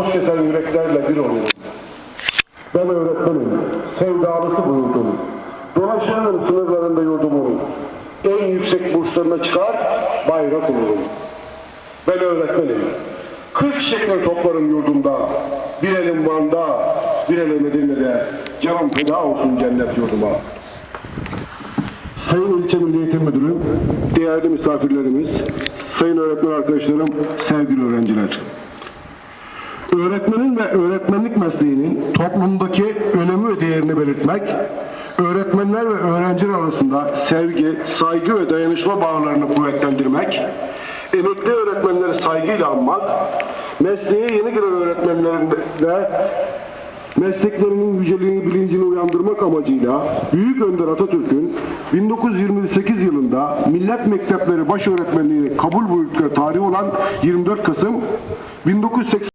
buz kesen yüreklerle bir olurum. Ben öğretmenim, sevdalısı bu yurdum. Dolaşırım sınırlarında yurdumun. En yüksek burçlarına çıkar, bayrak olurum. Ben öğretmenim. Kırk şeker toplarım yurdumda. Bir elim Van'da, bir elim Edirne'de. Canım feda olsun cennet yurduma. Sayın İlçe Milli Müdürüm, değerli misafirlerimiz, sayın öğretmen arkadaşlarım, sevgili öğrenciler. Öğretmenin ve öğretmenlik mesleğinin toplumdaki önemi ve değerini belirtmek, öğretmenler ve öğrenciler arasında sevgi, saygı ve dayanışma bağlarını kuvvetlendirmek, emekli öğretmenleri saygıyla anmak, mesleğe yeni giren öğretmenlerin de mesleklerinin yüceliğini bilincini uyandırmak amacıyla Büyük Önder Atatürk'ün 1928 yılında Millet Mektepleri Baş Öğretmenliği kabul buyurdukları tarihi olan 24 Kasım 1980